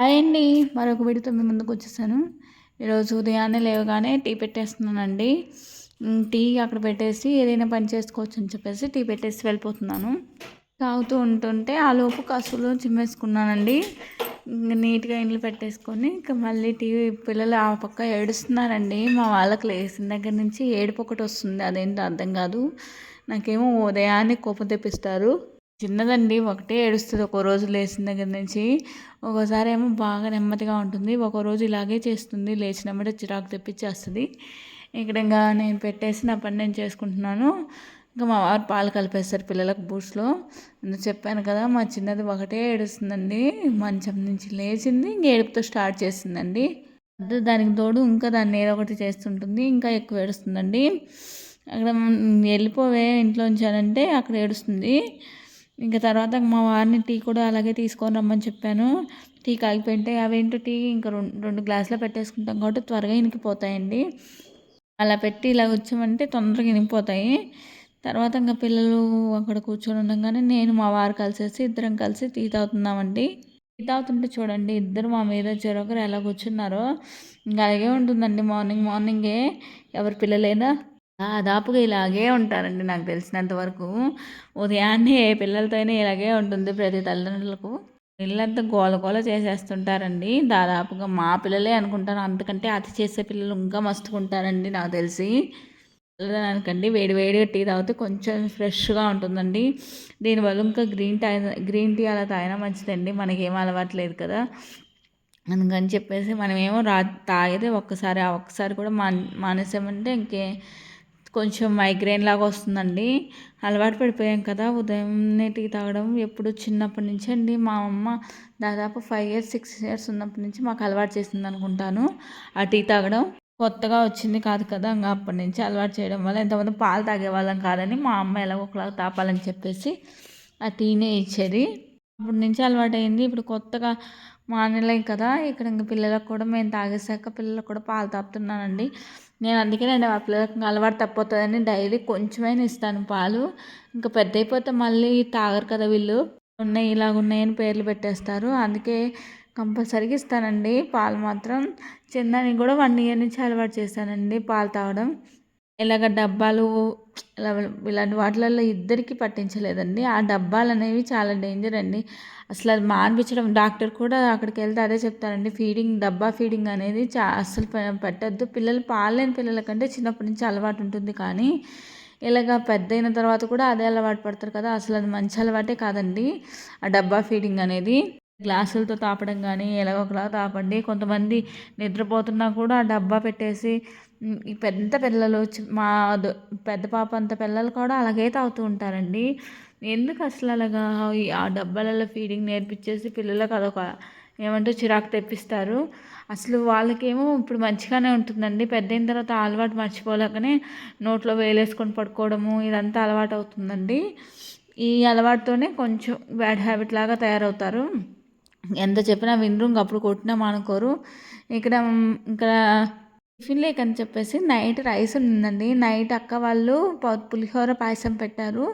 Hi అండి మరొక వీడితో మీ ముందుకు వచ్చేసాను. ఈరోజు ఉదయాన్నే లేవగానే టీ పెట్టేస్తున్నానండి. టీ అక్కడ పెట్టేసి ఏదైనా పని చేసుకోవచ్చు అని చెప్పేసి టీ పెట్టేసి వెళ్ళిపోతున్నాను. తాగుతూ ఉంటుంటే ఆ లోపు కసులు చిమ్మేసుకున్నానండి. నీట్గా ఇండ్లు పెట్టేసుకొని ఇంకా మళ్ళీ టీవీ పిల్లలు ఆ పక్క ఏడుస్తున్నారండి. మా వాళ్ళకి లేచిన దగ్గర నుంచి ఏడుపు ఒకటి వస్తుంది. అదేంటో అర్థం కాదు. నాకేమో ఉదయాన్నే కోపం తెప్పిస్తారు. చిన్నదండి ఒకటే ఏడుస్తుంది ఒక రోజు లేచిన దగ్గర నుంచి. ఒక్కోసారి ఏమో బాగా నెమ్మదిగా ఉంటుంది ఒక రోజు ఇలాగే చేస్తుంది లేచినమ్మటే చిరాకు తెప్పించేస్తుంది. ఇక్కడ ఇంకా నేను పెట్టేసి నా పని నేను చేసుకుంటున్నాను. ఇంకా మా వారు పాలు కలిపేస్తారు పిల్లలకు బూట్స్లో. చెప్పాను కదా మా చిన్నది ఒకటే ఏడుస్తుందండి. మంచం నుంచి లేచింది ఇంక ఏడుపుతో స్టార్ట్ చేసిందండి. దానికి తోడు ఇంకా దాన్ని ఏదో ఒకటి చేస్తుంటుంది ఇంకా ఎక్కువ ఏడుస్తుందండి. అక్కడ వెళ్ళిపోవే ఇంట్లో ఉంచానంటే అక్కడ ఏడుస్తుంది. ఇంకా తర్వాత మా వారిని టీ కూడా అలాగే తీసుకొని రమ్మని చెప్పాను. టీ కాగిపోయింటే అవేంటో టీ ఇంకా రెండు రెండు గ్లాసులు పెట్టేసుకుంటాం కాబట్టి త్వరగా ఇనికిపోతాయండి. అలా పెట్టి ఇలా వచ్చామంటే తొందరగా ఇనికిపోతాయి. తర్వాత ఇంకా పిల్లలు అక్కడ కూర్చొని ఉండగానే నేను మా వారు కలిసేసి ఇద్దరం కలిసి టీ తాగుతున్నామండి. టీ తాగుతుంటే చూడండి ఇద్దరు మా మీద చెరొకరు ఎలా కూర్చున్నారో. ఇంకా అలాగే ఉంటుందండి మార్నింగ్ మార్నింగే. ఎవరి పిల్లలైనా దాదాపుగా ఇలాగే ఉంటారండి నాకు తెలిసినంత వరకు. ఉదయాన్నే ఏ పిల్లలతోనే ఇలాగే ఉంటుంది ప్రతి తల్లిదండ్రులకు. పిల్లలంతా గోల గోల చేసేస్తుంటారండి. దాదాపుగా మా పిల్లలే అనుకుంటాను. అంతకంటే అతి చేసే పిల్లలు ఇంకా మస్తుకుంటారండి నాకు తెలిసి. అనకండి వేడి వేడిగా టీ తాగితే కొంచెం ఫ్రెష్గా ఉంటుందండి. దీనివల్ల ఇంకా గ్రీన్ టీ గ్రీన్ టీ అలా తాగినా మంచిదండి. మనకేం అలవాట్లేదు కదా. అందుకని చెప్పేసి మనమేమో రా తాగితే ఒక్కసారి ఆ ఒక్కసారి కూడా మాన్ మానేసామంటే ఇంకే కొంచెం మైగ్రేన్ లాగా వస్తుందండి. అలవాటు పడిపోయాం కదా ఉదయం టీ తాగడం ఎప్పుడు చిన్నప్పటి నుంచి అండి. మా అమ్మ దాదాపు ఫైవ్ ఇయర్స్ సిక్స్ ఇయర్స్ ఉన్నప్పటి నుంచి మాకు అలవాటు చేసింది అనుకుంటాను ఆ టీ తాగడం. కొత్తగా వచ్చింది కాదు కదా ఇంకా అప్పటి నుంచి అలవాటు చేయడం వల్ల ఎంతమంది పాలు తాగేవాళ్ళం కాదని మా అమ్మ ఎలాగో ఒకలాగా తాపాలని చెప్పేసి ఆ టీనే ఇచ్చేది. అప్పటి నుంచి అలవాటు అయింది. ఇప్పుడు కొత్తగా మానేలేం కదా ఇక్కడ ఇంక పిల్లలకు కూడా మేము తాగేసాక పిల్లలకు కూడా పాలు తాపుతున్నానండి. నేను అందుకే నేను ఆ పిల్లలకు అలవాటు తప్పవుతుందని డైలీ కొంచెమైనా ఇస్తాను పాలు. ఇంకా పెద్ద అయిపోతే మళ్ళీ తాగరు కదా వీళ్ళు. ఉన్నాయి ఇలాగ ఉన్నాయని పేర్లు పెట్టేస్తారు. అందుకే కంపల్సరీగా ఇస్తానండి. పాలు మాత్రం. చిన్నని కూడా వన్ ఇయర్ నుంచి అలవాటు చేశానండి పాలు తాగడం. ఇలాగ డబ్బాలు ఇలా ఇలాంటి వాటిలలో ఇద్దరికీ పట్టించలేదండి. ఆ డబ్బాలు అనేవి చాలా డేంజర్ అండి. అసలు అది మానిపించడం డాక్టర్ కూడా అక్కడికి వెళ్తే అదే చెప్తారండి ఫీడింగ్ డబ్బా ఫీడింగ్ అనేది చా అస్సలు పెట్టద్దు. పిల్లలు పాలేని పిల్లల కంటే చిన్నప్పటి నుంచి అలవాటు ఉంటుంది కానీ ఇలాగ పెద్ద అయిన తర్వాత కూడా అదే అలవాటు పడతారు కదా అసలు అది మంచి అలవాటే కాదండి. ఆ డబ్బా ఫీడింగ్ అనేది గ్లాసులతో తాపడం కానీ ఎలాగో ఒకలా తాపండి. కొంతమంది నిద్రపోతున్నా కూడా ఆ డబ్బా పెట్టేసి ఈ పెద్ద పిల్లలు మా పెద్ద పాప అంత పిల్లలు కూడా అలాగే తాగుతూ ఉంటారండి. ఎందుకు అసలు అలాగా ఆ డబ్బాలలో ఫీడింగ్ నేర్పించేసి పిల్లలకు అదొక ఏమంటే చిరాకు తెప్పిస్తారు? అసలు వాళ్ళకేమో ఇప్పుడు మంచిగానే ఉంటుందండి. పెద్ద అయిన తర్వాత అలవాటు మర్చిపోలేకనే నోట్లో వేలేసుకొని పడుకోవడము ఇదంతా అలవాటు అవుతుందండి ఈ అలవాటుతోనే కొంచెం బ్యాడ్ హ్యాబిట్ లాగా తయారవుతారు. ఎంత చెప్పినా వినరు అప్పుడు కొట్టినా మానుకోరు. ఇక్కడ ఇక్కడ టిఫిన్ లేకని చెప్పేసి నైట్ రైస్ ఉందండి నైట్ అక్క వాళ్ళు పులిహోర పాయసం పెట్టారు.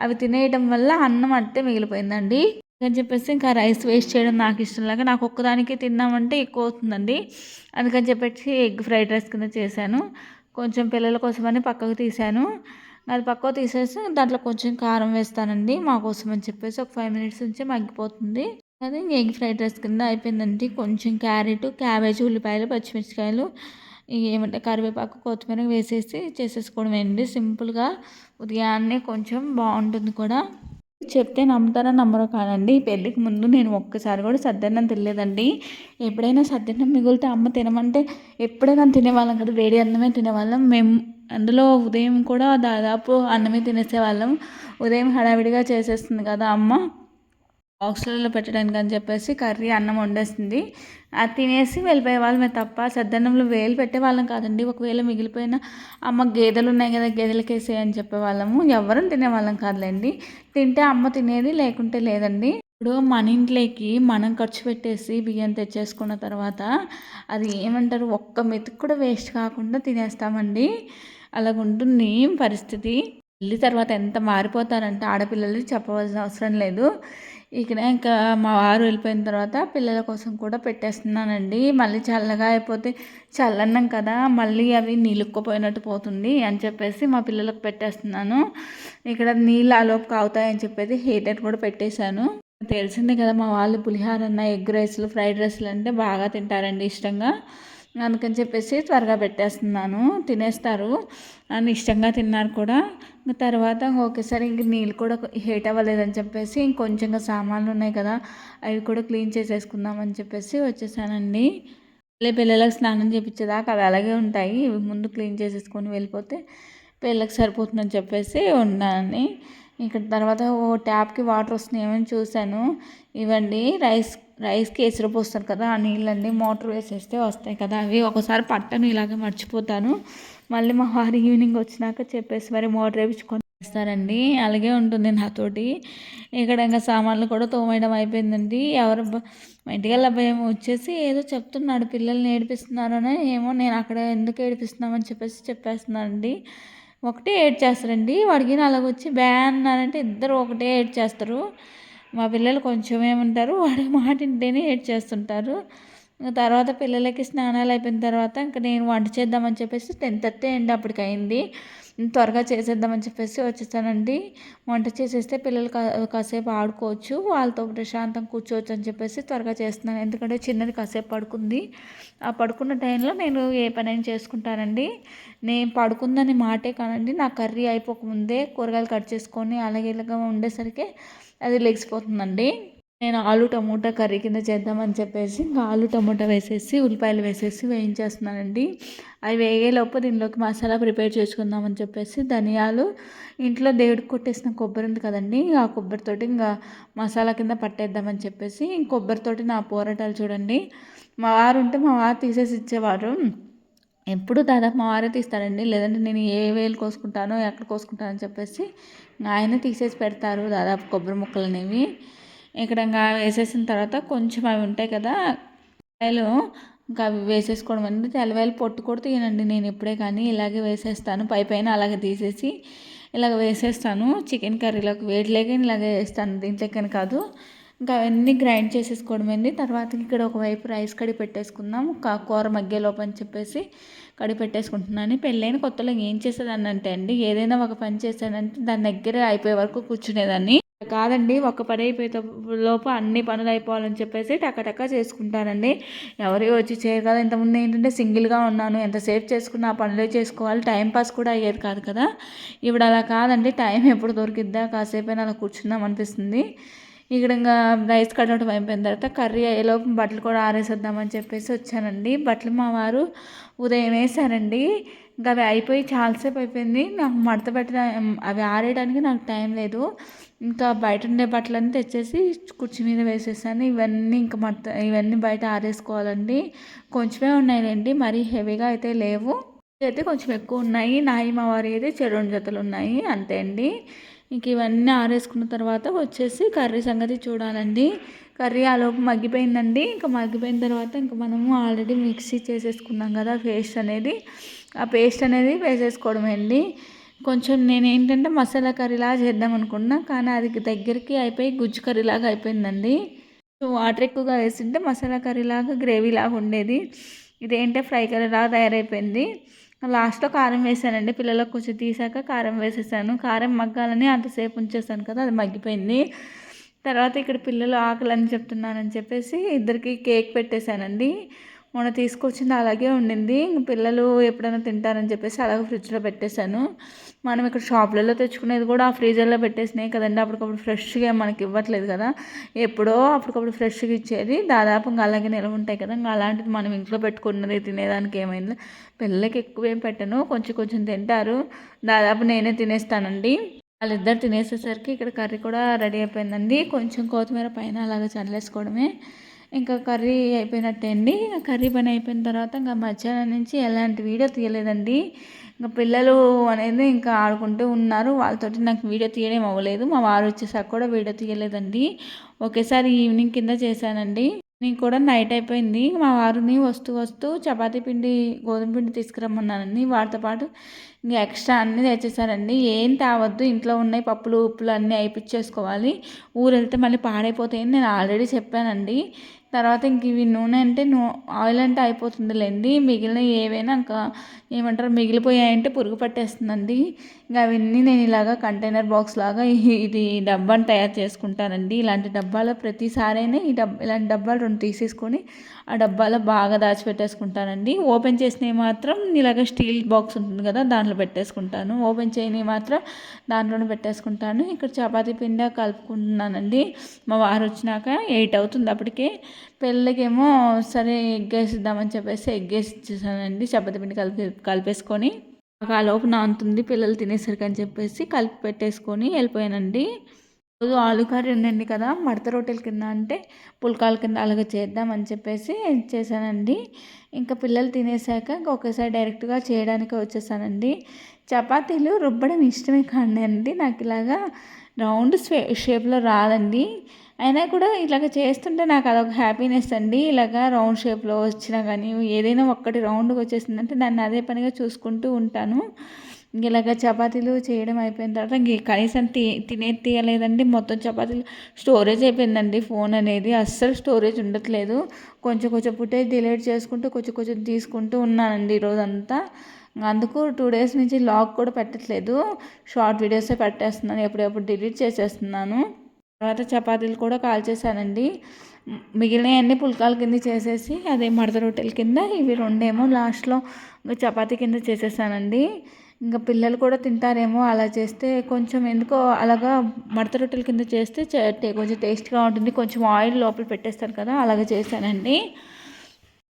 అవి తినేయడం వల్ల అన్నం అట్టే మిగిలిపోయిందండి. అని చెప్పేసి ఇంకా రైస్ వేస్ట్ చేయడం నాకు ఇష్టం లేక నాకు ఒక్కదానికి తిన్నామంటే ఎక్కువ అవుతుందండి. అందుకని చెప్పేసి ఎగ్ ఫ్రైడ్ రైస్ కింద చేశాను. కొంచెం పిల్లల కోసమని పక్కకు తీశాను. అది పక్కకు తీసేసి దాంట్లో కొంచెం కారం వేస్తానండి మా కోసం అని చెప్పేసి ఒక ఫైవ్ మినిట్స్ నుంచి మగ్గిపోతుంది. అది ఎగ్ ఫ్రైడ్ రైస్ కింద అయిపోయిందండి. కొంచెం క్యారెట్ క్యాబేజ్ ఉల్లిపాయలు పచ్చిమిర్చికాయలు ఏమంటే కరివేపాకు కొత్తిమీర వేసేసి చేసేసుకోవడం అండి. సింపుల్గా ఉదయాన్నే కొంచెం బాగుంటుంది కూడా. చెప్తే నమ్ముతారా నమ్మరో కాదండి. పెళ్ళికి ముందు నేను ఒక్కసారి కూడా సద్దన్నం తినలేదండి. ఎప్పుడైనా సద్దన్నం మిగులితే అమ్మ తినమంటే ఎప్పుడైనా తినేవాళ్ళం కదా వేడి అన్నమే తినేవాళ్ళం. మేము అందులో ఉదయం కూడా దాదాపు అన్నమే తినేసేవాళ్ళం. ఉదయం హడావిడిగా చేసేస్తుంది కదా అమ్మ. బాక్సులలో పెట్టడానికి అని చెప్పేసి కర్రీ అన్నం వండేస్తుంది అది తినేసి వెళ్ళిపోయే వాళ్ళమే తప్ప సద్దన్నంలో వేలు పెట్టేవాళ్ళం కాదండి. ఒకవేళ మిగిలిపోయిన అమ్మ గేదెలు ఉన్నాయి కదా గేదెలకి వేసే అని చెప్పేవాళ్ళము ఎవరూ తినేవాళ్ళం కాదులేండి. తింటే అమ్మ తినేది లేకుంటే లేదండి. ఇప్పుడు మన ఇంట్లోకి మనం ఖర్చు పెట్టేసి బియ్యం తెచ్చేసుకున్న తర్వాత అది ఏమంటారు ఒక్క మెతుకు కూడా వేస్ట్ కాకుండా తినేస్తామండి. అలాగుంటుంది పరిస్థితి. పెళ్ళి తర్వాత ఎంత మారిపోతారంటే ఆడపిల్లలు చెప్పవలసిన అవసరం లేదు. ఇక్కడ ఇంకా మా వారు వెళ్ళిపోయిన తర్వాత పిల్లల కోసం కూడా పెట్టేస్తున్నానండి. మళ్ళీ చల్లగా అయిపోతే చల్లన్నాం కదా మళ్ళీ అవి నీళ్ళుక్కుపోయినట్టు పోతుంది అని చెప్పేసి మా పిల్లలకు పెట్టేస్తున్నాను. ఇక్కడ నీళ్ళు ఆలోపు కావుతాయని చెప్పేసి హీటర్ కూడా పెట్టేశాను. తెలిసిందే కదా మా వాళ్ళు పులిహార అన్న ఎగ్ రైస్లు ఫ్రైడ్ రైస్లు అంటే బాగా తింటారండి ఇష్టంగా. అందుకని చెప్పేసి త్వరగా పెట్టేస్తున్నాను. తినేస్తారు. అని ఇష్టంగా తిన్నారు కూడా. తర్వాత ఒకేసారి ఇంక నీళ్ళు కూడా హీట్ అవ్వలేదని చెప్పేసి ఇంకొంచెంగా సామాన్లు ఉన్నాయి కదా అవి కూడా క్లీన్ చేసేసుకుందామని చెప్పేసి వచ్చేసానండి. మళ్ళీ పిల్లలకు స్నానం చేయించేదాకా అవి అలాగే ఉంటాయి. ముందు క్లీన్ చేసేసుకొని వెళ్ళిపోతే పిల్లలకు సరిపోతుందని చెప్పేసి ఉన్నానని ఇక్కడ తర్వాత ఓ ట్యాప్కి వాటర్ వస్తున్నాయేమని చూశాను. ఇవ్వండి రైస్ రైస్కి ఎసురు పోస్తారు కదా ఆ నీళ్ళండి మోటార్ వేసేస్తే వస్తాయి కదా. అవి ఒకసారి పట్టను ఇలాగే మర్చిపోతాను. మళ్ళీ మా వారు ఈవినింగ్ వచ్చినాక చెప్పేసి మరి మోటార్ వేయించుకొని వేస్తారండి. అలాగే ఉంటుంది నాతోటి. ఇక్కడ ఇంకా సామాన్లు కూడా తోమేయడం అయిపోయిందండి. ఎవరు ఇంటికల్లా భయం వచ్చేసి ఏదో చెప్తున్నాడు పిల్లల్ని ఏడిపిస్తున్నారనే ఏమో నేను అక్కడ ఎందుకు ఏడిపిస్తున్నామని చెప్పేసి చెప్పేస్తున్నానండి ఒకటే ఏడ్ చేస్తారండి. వాడికి అలాగొచ్చి బ్యా అన్నారంటే ఇద్దరు ఒకటే ఏడ్ చేస్తారు. మా పిల్లలు కొంచెం ఏమంటారు వాడి మాట ఇంటేనే ఏడ్ చేస్తుంటారు. తర్వాత పిల్లలకి స్నానాలు అయిపోయిన తర్వాత ఇంకా నేను వంట చేద్దామని చెప్పేసి టెన్ థర్టీ అండి అప్పటికి అయింది. త్వరగా చేసేద్దామని చెప్పేసి వచ్చేసానండి. వంట చేసేస్తే పిల్లలు కాసేపు ఆడుకోవచ్చు. వాళ్ళతో ప్రశాంతం కూర్చోవచ్చు అని చెప్పేసి త్వరగా చేస్తున్నాను. ఎందుకంటే చిన్నది కాసేపు పడుకుంది. ఆ పడుకున్న టైంలో నేను ఏ పనైనా చేసుకుంటానండి. నేను పడుకుందని మాటే కానండి. నా కర్రీ అయిపోకముందే కూరగాయలు కట్ చేసుకొని అలాగే ఇలాగా ఉండేసరికి అది లెగిసిపోతుందండి. నేను ఆలు టమోటా కర్రీ కింద చేద్దామని చెప్పేసి ఇంకా ఆలు టమోటా వేసేసి ఉల్లిపాయలు వేసేసి వేయించేస్తున్నానండి. అవి వేగేలోపు దీనిలోకి మసాలా ప్రిపేర్ చేసుకుందామని చెప్పేసి ధనియాలు ఇంట్లో దేవుడికి కొట్టేసిన కొబ్బరి ఉంది కదండి ఆ కొబ్బరితోటి ఇంకా మసాలా కింద పట్టేద్దామని చెప్పేసి కొబ్బరితోటి నా పోరాటాలు చూడండి. మా వారు ఉంటే మా వారు తీసేసి ఇచ్చేవారు. ఎప్పుడు దాదాపు మా వారే తీస్తారండి. లేదంటే నేను ఏ వేలు కోసుకుంటానో ఎక్కడ కోసుకుంటానో చెప్పేసి ఆయన తీసేసి పెడతారు దాదాపు కొబ్బరి ముక్కలు అనేవి ఇక్కడ ఇంకా వేసేసిన తర్వాత కొంచెం అవి ఉంటాయి కదా కాయలు ఇంకా అవి వేసేసుకోవడం అనేది తెల్లవాయలు పొట్టు కూడా తీయనండి నేను ఇప్పుడే కానీ. ఇలాగే వేసేస్తాను పై పైన అలాగే తీసేసి ఇలాగ వేసేస్తాను. చికెన్ కర్రీలోకి వేడిలేక ఇలాగే వేస్తాను దీంట్లోకని కాదు. ఇంకా అవన్నీ గ్రైండ్ చేసేసుకోవడం తర్వాత ఇక్కడ ఒకవైపు రైస్ కడిగి పెట్టేసుకుందాం. కూర మగ్గేలోపు అని చెప్పేసి కడి పెట్టేసుకుంటున్నాను. పెళ్ళైన కొత్తలో ఏం చేసేదాన్ని అంటే అండి ఏదైనా ఒక పని చేశానంటే దాని దగ్గర అయిపోయే వరకు కూర్చునేదాన్ని. కాదండి ఒక పని అయిపోయే లోపు అన్ని పనులు అయిపోవాలని చెప్పేసి టక్క చేసుకుంటానండి. ఎవరి వచ్చి చేయరు కదా ఇంతకుముందు ఏంటంటే సింగిల్గా ఉన్నాను. ఎంతసేపు చేసుకున్నా ఆ పనులే చేసుకోవాలి. టైం పాస్ కూడా అయ్యేది కాదు కదా. ఇప్పుడు అలా కాదండి. టైం ఎప్పుడు దొరికిద్దా? కాసేపు అలా కూర్చుందాం అనిపిస్తుంది. ఇక్కడ ఇంకా రైస్ కట్టడం అయిపోయిన తర్వాత కర్రీ అయ్యేలోపు బట్టలు కూడా ఆరేసేద్దామని చెప్పేసి వచ్చానండి. బట్టలు మా వారు ఉదయం వేసారండి ఇంకా అవి అయిపోయి చాలాసేపు అయిపోయింది. నాకు మడత పెట్టిన అవి ఆరేయడానికి నాకు టైం లేదు. ఇంకా బయట ఉండే బట్టలన్నీ తెచ్చేసి కుర్చీ మీద వేసేసాను. ఇవన్నీ ఇంకా మడత ఇవన్నీ బయట ఆరేసుకోవాలండి. కొంచెమే ఉన్నాయండి మరీ హెవీగా అయితే లేవు. అయితే కొంచెం ఎక్కువ ఉన్నాయి. నాయి మా వారి అయితే చెరువు జతలు ఉన్నాయి. అంతే అండి. ఇంక ఇవన్నీ ఆరేసుకున్న తర్వాత వచ్చేసి కర్రీ సంగతి చూడాలండి. కర్రీ ఆలోపు మగ్గిపోయిందండి. ఇంకా మగ్గిపోయిన తర్వాత ఇంకా మనము ఆల్రెడీ మిక్సీ చేసేసుకున్నాం కదా పేస్ట్ అనేది. ఆ పేస్ట్ అనేది వేసేసుకోవడమే అండి. కొంచెం నేను ఏంటంటే మసాలా కర్రీలా చేద్దాం అనుకున్నా కానీ అది దగ్గరికి అయిపోయి గుజ్జు కర్రీలాగా అయిపోయిందండి. వాటర్ ఎక్కువగా వేసింటే మసాలా కర్రీలాగా గ్రేవీలాగా ఉండేది. ఇదేంటే ఫ్రై కర్రీలాగా తయారైపోయింది. లాస్ట్లో కారం వేసానండి. పిల్లలకు కొంచెం తీసాక కారం వేసేసాను. కారం మగ్గాలని అంతసేపు ఉంచేసాను కదా అది మగ్గిపోయింది. తర్వాత ఇక్కడ పిల్లలు ఆకలి అని చెప్తున్నానని చెప్పేసి ఇద్దరికి కేక్ పెట్టేశానండి. మొన్న తీసుకొచ్చింది అలాగే ఉండింది. పిల్లలు ఎప్పుడైనా తింటారని చెప్పేసి అలాగే ఫ్రిడ్జ్లో పెట్టేశాను. మనం ఇక్కడ షాపులలో తెచ్చుకునేది కూడా ఆ ఫ్రీజర్లో పెట్టేసినాయి కదండి. అప్పటికప్పుడు ఫ్రెష్గా మనకి ఇవ్వట్లేదు కదా. ఎప్పుడో అప్పటికప్పుడు ఫ్రెష్గా ఇచ్చేది. దాదాపు ఇంకా అలాగే నిలవ ఉంటాయి కదా. ఇంకా అలాంటిది మనం ఇంట్లో పెట్టుకున్నది తినేదానికి ఏమైంది? పిల్లలకి ఎక్కువ ఏం పెట్టను. కొంచెం కొంచెం తింటారు. దాదాపు నేనే తినేస్తానండి. వాళ్ళిద్దరు తినేసేసరికి ఇక్కడ కర్రీ కూడా రెడీ అయిపోయిందండి. కొంచెం కొత్తిమీర పైన అలాగ చల్లేసుకోవడమే. ఇంకా కర్రీ అయిపోయినట్టే అండి కర్రీ పని అయిపోయిన తర్వాత ఇంకా మధ్యాహ్నం నుంచి ఎలాంటి వీడియో తీయలేదండి. ఇంకా పిల్లలు అనేది ఇంకా ఆడుకుంటూ ఉన్నారు. వాళ్ళతోటి నాకు వీడియో తీయడం అవ్వలేదు. మా వారు వచ్చేసాక కూడా వీడియో తీయలేదండి. ఒకేసారి ఈవినింగ్ కింద చేశానండి. నేను కూడా నైట్ అయిపోయింది. మా వారిని వస్తూ వస్తూ చపాతీ పిండి గోధుమ పిండి తీసుకురమ్మన్నానండి. వాటితో పాటు ఇంకా ఎక్స్ట్రా అన్నీ తెచ్చేసారండి ఏం తావద్దు ఇంట్లో ఉన్నాయి పప్పులు ఉప్పులు అన్నీ అయిపించేసుకోవాలి. ఊరు వెళ్తే మళ్ళీ పాడైపోతాయని నేను ఆల్రెడీ చెప్పానండి. తర్వాత ఇంక ఇవి నూనె అంటే నూ ఆయిల్ అంటే అయిపోతుందిలేండి. మిగిలిన ఏవైనా ఇంకా ఏమంటారు మిగిలిపోయాయంటే పురుగు పట్టేస్తుందండి. ఇంకా అవన్నీ నేను ఇలాగా కంటైనర్ బాక్స్ లాగా ఇది డబ్బాని తయారు చేసుకుంటానండి. ఇలాంటి డబ్బాలో ప్రతిసారైనా ఈ డబ్బా ఇలాంటి డబ్బాలు రెండు తీసేసుకొని ఆ డబ్బాలో బాగా దాచిపెట్టేసుకుంటానండి ఓపెన్ చేసినవి మాత్రం ఇలాగ స్టీల్ బాక్స్ ఉంటుంది కదా దాంట్లో పెట్టేసుకుంటాను. ఓపెన్ చేయని మాత్రం దాంట్లోనే పెట్టేసుకుంటాను. ఇక్కడ చపాతీ పిండి కలుపుకుంటున్నానండి. మా వారు వచ్చినాక ఎయిట్ అవుతుంది అప్పటికే. పిల్లలకేమో సరే ఎగ్ వేసిద్దామని చెప్పేసి ఎగ్ వేసి ఇచ్చేసానండి చపాతీ పిండి కలిపి కలిపేసుకొని. ఆ లోపు నానుతుంది పిల్లలు తినేసరికి అని చెప్పేసి కలిపి పెట్టేసుకొని వెళ్ళిపోయానండి. రోజు ఆలు కర్రీ ఉందండి కదా మడత రొట్టెల కింద అంటే పుల్కాల కింద అలాగే చేద్దామని చెప్పేసి చేశానండి. ఇంకా పిల్లలు తినేసాక ఒకేసారి డైరెక్ట్గా చేయడానికి వచ్చేసానండి. చపాతీలు రుబ్బడం ఇష్టమే కాండి నాకు ఇలాగా రౌండ్ స్వే షేప్లో రాదండి. అయినా కూడా ఇలాగ చేస్తుంటే నాకు అదొక హ్యాపీనెస్ అండి ఇలాగ రౌండ్ షేప్లో వచ్చినా కానీ ఏదైనా ఒక్కటి రౌండ్గా వచ్చేసిందంటే దాన్ని అదే పనిగా చూసుకుంటూ ఉంటాను. ఇలాగ చపాతీలు చేయడం అయిపోయిన తర్వాత ఇంక కనీసం తి తినే తీయలేదండి. మొత్తం చపాతీలు స్టోరేజ్ అయిపోయిందండి. ఫోన్ అనేది అస్సలు స్టోరేజ్ ఉండట్లేదు. కొంచెం కొంచెం ఫుటేజ్ డిలీట్ చేసుకుంటూ కొంచెం కొంచెం తీసుకుంటూ ఉన్నానండి ఈరోజంతా. అందుకు టూ డేస్ నుంచి లాక్ కూడా పెట్టట్లేదు. షార్ట్ వీడియోసే పెట్టేస్తున్నాను. ఎప్పుడెప్పుడు డిలీట్ చేసేస్తున్నాను. తర్వాత చపాతీలు కూడా కాల్చేసానండి మిగిలినవన్నీ పుల్కాల కింద చేసేసి అదే మడత రొట్టెల కింద ఇవి రెండేమో లాస్ట్లో చపాతీ కింద చేసేసానండి. ఇంకా పిల్లలు కూడా తింటారేమో అలా చేస్తే కొంచెం ఎందుకో అలాగా మడత రొట్టెల కింద చేస్తే కొంచెం టేస్ట్గా ఉంటుంది. కొంచెం ఆయిల్ లోపల పెట్టేస్తారు కదా అలాగ చేశానండి.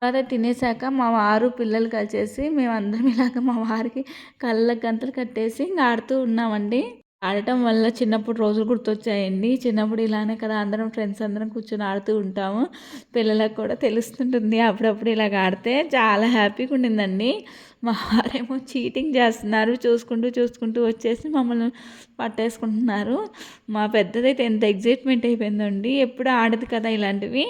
తర్వాత తినేసాక మా వారు పిల్లలు కలిసేసి మేమందరం ఇలాగ మా వారికి కళ్ళ గంతలు కట్టేసి ఇంకా ఆడుతూ ఉన్నామండి. ఆడటం వల్ల చిన్నప్పుడు రోజులు గుర్తొచ్చాయండి. చిన్నప్పుడు ఇలానే కదా అందరం ఫ్రెండ్స్ అందరం కూర్చొని ఆడుతూ ఉంటాము. పిల్లలకు కూడా తెలుస్తుంటుంది అప్పుడప్పుడు ఇలాగ ఆడితే చాలా హ్యాపీగా ఉండిందండి. మా వారేమో చీటింగ్ చేస్తున్నారు. చూసుకుంటూ చూసుకుంటూ వచ్చేసి మమ్మల్ని పట్టేసుకుంటున్నారు. మా పెద్దదైతే ఎంత ఎగ్జైట్మెంట్ అయిపోయిందండి. ఎప్పుడు ఆడదు కదా ఇలాంటివి.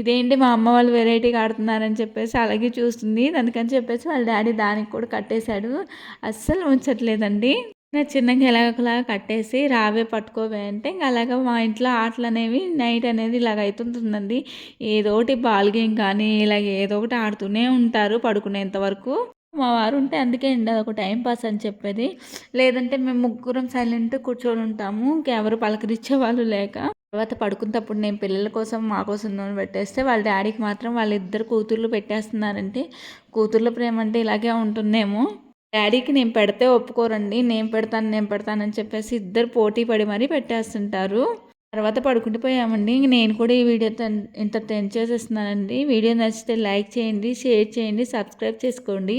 ఇదేంటి మా అమ్మ వాళ్ళు వెరైటీగా ఆడుతున్నారని చెప్పేసి అలాగే చూస్తుంది. అందుకని చెప్పేసి వాళ్ళ డాడీ దానికి కూడా కట్టేశాడు. అస్సలు ఉంచట్లేదండి. నా చిన్నగా ఎలాగోలాగా కట్టేసి రావే పట్టుకోవే అంటే ఇంకా అలాగ మా ఇంట్లో ఆటలు అనేవి నైట్ అనేది ఇలాగ అవుతుంటుందండి ఏదో ఒకటి బాల్ గేమ్ కానీ ఇలాగ ఏదో ఒకటి ఆడుతూనే ఉంటారు పడుకునేంత వరకు. మా వారు ఉంటే అందుకే అండి అదొక టైం పాస్ అని చెప్పేది. లేదంటే మేము ముగ్గురం సైలెంట్ కూర్చొని ఉంటాము. ఎవరు పలకరించే వాళ్ళు లేక. తర్వాత పడుకున్నప్పుడు నేను పిల్లల కోసం మా కోసం నూనె పెట్టేస్తే వాళ్ళ డాడీకి మాత్రం వాళ్ళిద్దరు కూతుర్లు పెట్టేస్తున్నారంటే కూతుర్ల ప్రేమ అంటే ఇలాగే ఉంటుందేమో. డాడీకి నేను పెడితే ఒప్పుకోరండి. నేను పెడతాను నేను పెడతానని చెప్పేసి ఇద్దరు పోటీ పడి మరీ పెట్టేస్తుంటారు. తర్వాత పడుకుంటూ పోయామండి. నేను కూడా ఈ వీడియో ఇంత టెన్ చేసేస్తున్నానండి. వీడియో నచ్చితే లైక్ చేయండి షేర్ చేయండి సబ్స్క్రైబ్ చేసుకోండి.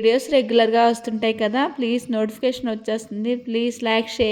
వీడియోస్ రెగ్యులర్గా వస్తుంటాయి కదా ప్లీజ్ నోటిఫికేషన్ వచ్చేస్తుంది. Please like share